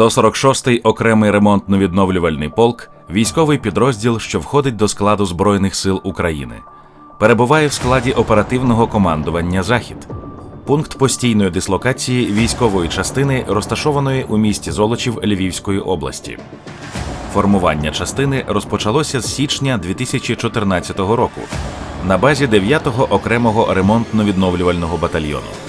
146-й окремий ремонтно-відновлювальний полк військовий підрозділ, що входить до складу Збройних сил України. Перебуває в складі оперативного командування Захід. Пункт постійної дислокації військової частини, розташованої у місті Золочів Львівської області. Формування частини розпочалося з січня 2014 року на базі 9-го окремого ремонтно-відновлювального батальйону.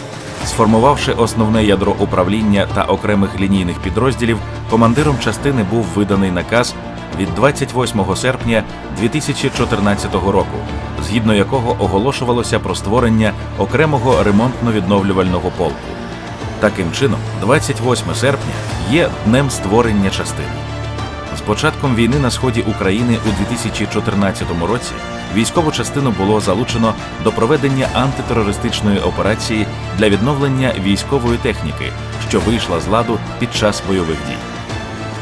Сформувавши основне ядро управління та окремих лінійних підрозділів, командиром частини був виданий наказ від 28 серпня 2014 року, згідно якого оголошувалося про створення окремого ремонтно-відновлювального полку. Таким чином, 28 серпня є днем створення частини. З початком війни на сході України у 2014 році військову частину було залучено до проведення антитерористичної операції для відновлення військової техніки, що вийшла з ладу під час бойових дій.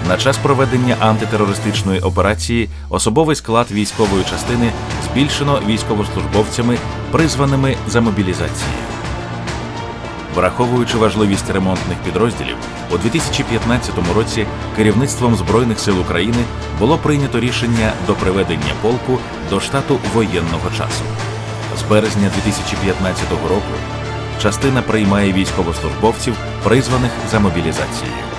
На час проведення антитерористичної операції особовий склад військової частини збільшено військовослужбовцями, призваними за мобілізацією. Враховуючи важливість ремонтних підрозділів, у 2015 році керівництвом Збройних сил України було прийнято рішення до приведення полку до штату воєнного часу. З березня 2015 року частина приймає військовослужбовців, призваних за мобілізацією.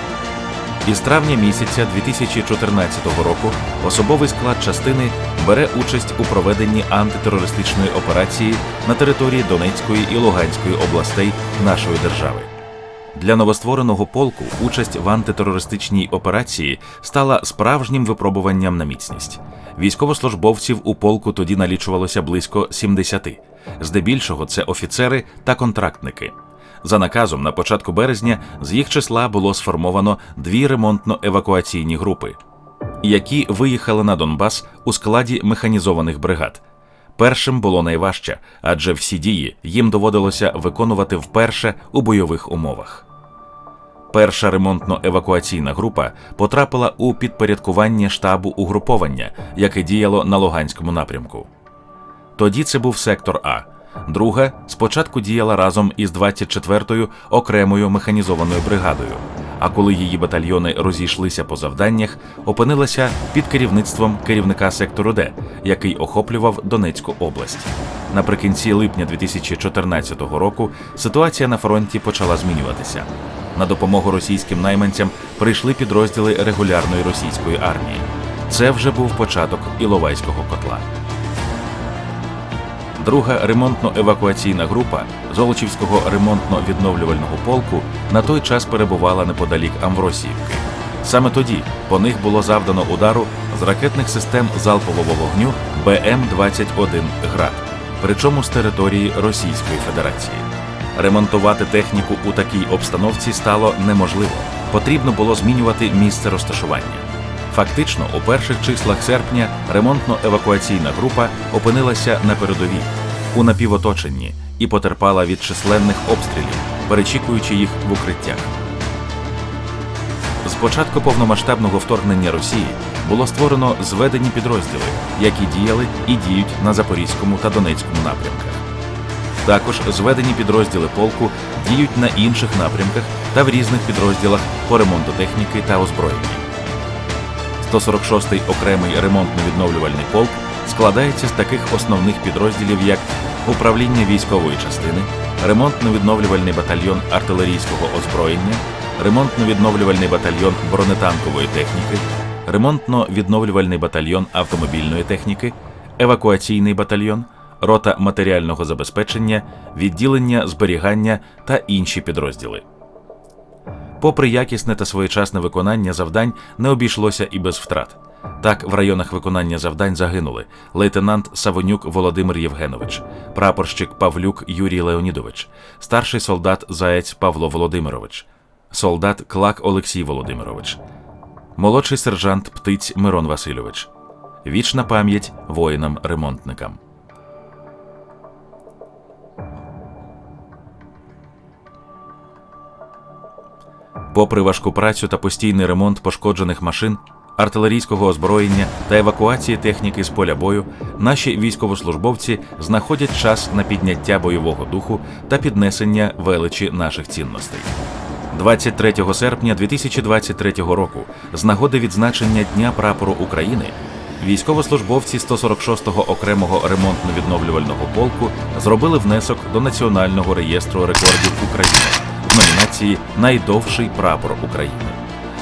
Із травня місяця 2014 року особовий склад частини бере участь у проведенні антитерористичної операції на території Донецької і Луганської областей нашої держави. Для новоствореного полку участь в антитерористичній операції стала справжнім випробуванням на міцність. Військовослужбовців у полку тоді налічувалося близько 70. Здебільшого це офіцери та контрактники. За наказом на початку березня з їх числа було сформовано дві ремонтно-евакуаційні групи, які виїхали на Донбас у складі механізованих бригад. Першим було найважче, адже всі дії їм доводилося виконувати вперше у бойових умовах. Перша ремонтно-евакуаційна група потрапила у підпорядкування штабу угруповання, яке діяло на Луганському напрямку. Тоді це був сектор А. Друга спочатку діяла разом із 24-ю окремою механізованою бригадою. А коли її батальйони розійшлися по завданнях, опинилася під керівництвом керівника сектору Д, який охоплював Донецьку область. Наприкінці липня 2014 року ситуація на фронті почала змінюватися. На допомогу російським найманцям прийшли підрозділи регулярної російської армії. Це вже був початок Іловайського котла. Друга ремонтно-евакуаційна група Золочівського ремонтно-відновлювального полку на той час перебувала неподалік Амвросіївки. Саме тоді по них було завдано удару з ракетних систем залпового вогню БМ-21 Град, причому з території Російської Федерації. Ремонтувати техніку у такій обстановці стало неможливо. Потрібно було змінювати місце розташування. Фактично, у перших числах серпня ремонтно-евакуаційна група опинилася на передовій у напівоточенні і потерпала від численних обстрілів, перечікуючи їх в укриттях. З початку повномасштабного вторгнення Росії було створено зведені підрозділи, які діяли і діють на Запорізькому та Донецькому напрямках. Також зведені підрозділи полку діють на інших напрямках та в різних підрозділах по ремонту техніки та озброєння. 146-й окремий ремонтно-відновлювальний полк складається з таких основних підрозділів, як управління військової частини, ремонтно-відновлювальний батальйон артилерійського озброєння, ремонтно-відновлювальний батальйон бронетанкової техніки, ремонтно-відновлювальний батальйон автомобільної техніки, евакуаційний батальйон, рота матеріального забезпечення, відділення зберігання та інші підрозділи. Попри якісне та своєчасне виконання завдань, не обійшлося і без втрат. Так, в районах виконання завдань загинули лейтенант Савонюк Володимир Євгенович, прапорщик Павлюк Юрій Леонідович, старший солдат Заєць Павло Володимирович, солдат Клак Олексій Володимирович, молодший сержант Птиць Мирон Васильович. Вічна пам'ять воїнам-ремонтникам. Попри важку працю та постійний ремонт пошкоджених машин, артилерійського озброєння та евакуації техніки з поля бою, наші військовослужбовці знаходять час на підняття бойового духу та піднесення величі наших цінностей. 23 серпня 2023 року, з нагоди відзначення Дня прапору України, військовослужбовці 146-го окремого ремонтно-відновлювального полку зробили внесок до Національного реєстру рекордів України номінації Найдовший прапор України.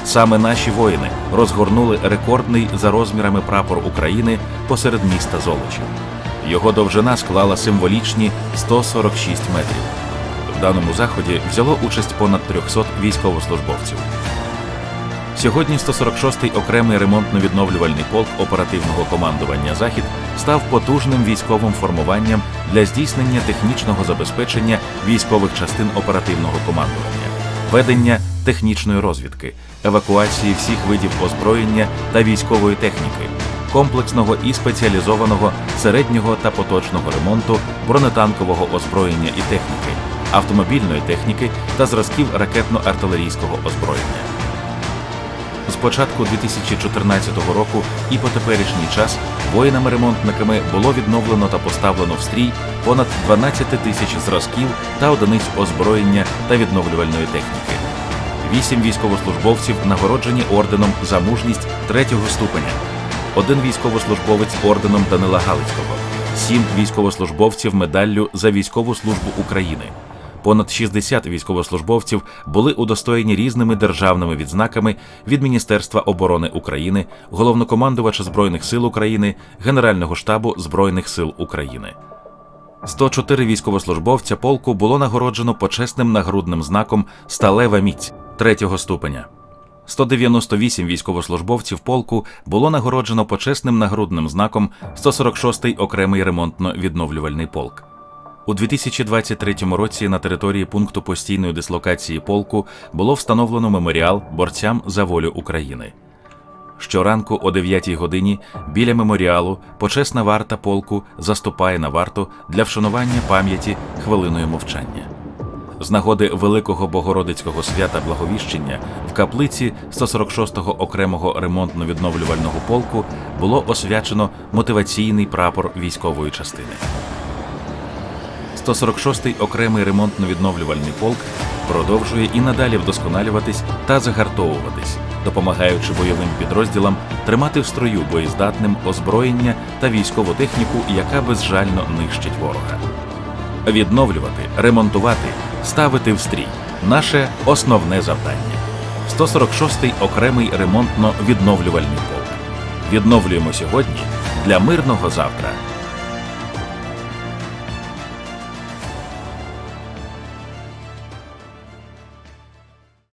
Саме наші воїни розгорнули рекордний за розмірами прапор України посеред міста Золочів. Його довжина склала символічні 146 метрів. В даному заході взяло участь понад 300 військовослужбовців. Сьогодні 146-й окремий ремонтно-відновлювальний полк оперативного командування Захід став потужним військовим формуванням для здійснення технічного забезпечення військових частин оперативного командування, ведення технічної розвідки, евакуації всіх видів озброєння та військової техніки, комплексного і спеціалізованого середнього та поточного ремонту бронетанкового озброєння і техніки, автомобільної техніки та зразків ракетно-артилерійського озброєння. Початку 2014 року і по теперішній час воїнами-ремонтниками було відновлено та поставлено в стрій понад 12 тисяч зразків та одиниць озброєння та відновлювальної техніки. Вісім військовослужбовців нагороджені орденом за мужність третього ступеня, один військовослужбовець орденом Данила Галицького, сім військовослужбовців медаллю за військову службу України. Понад 60 військовослужбовців були удостоєні різними державними відзнаками від Міністерства оборони України, головнокомандувача Збройних сил України, Генерального штабу Збройних сил України. 104 військовослужбовця полку було нагороджено почесним нагрудним знаком Сталева міць третього ступеня. 198 військовослужбовців полку було нагороджено почесним нагрудним знаком 146-й окремий ремонтно-відновлювальний полк. У 2023 році на території пункту постійної дислокації полку було встановлено меморіал борцям за волю України. Щоранку о 9 годині біля меморіалу почесна варта полку заступає на варту для вшанування пам'яті хвилиною мовчання. З нагоди Великого Богородицького свята Благовіщення в каплиці 146-го окремого ремонтно-відновлювального полку було освячено мотиваційний прапор військової частини. 146-й окремий ремонтно-відновлювальний полк продовжує і надалі вдосконалюватись та загартовуватись, допомагаючи бойовим підрозділам тримати в строю боєздатним озброєння та військову техніку, яка безжально нищить ворога. Відновлювати, ремонтувати, ставити в стрій наше основне завдання. 146-й окремий ремонтно-відновлювальний полк. Відновлюємо сьогодні для мирного завтра.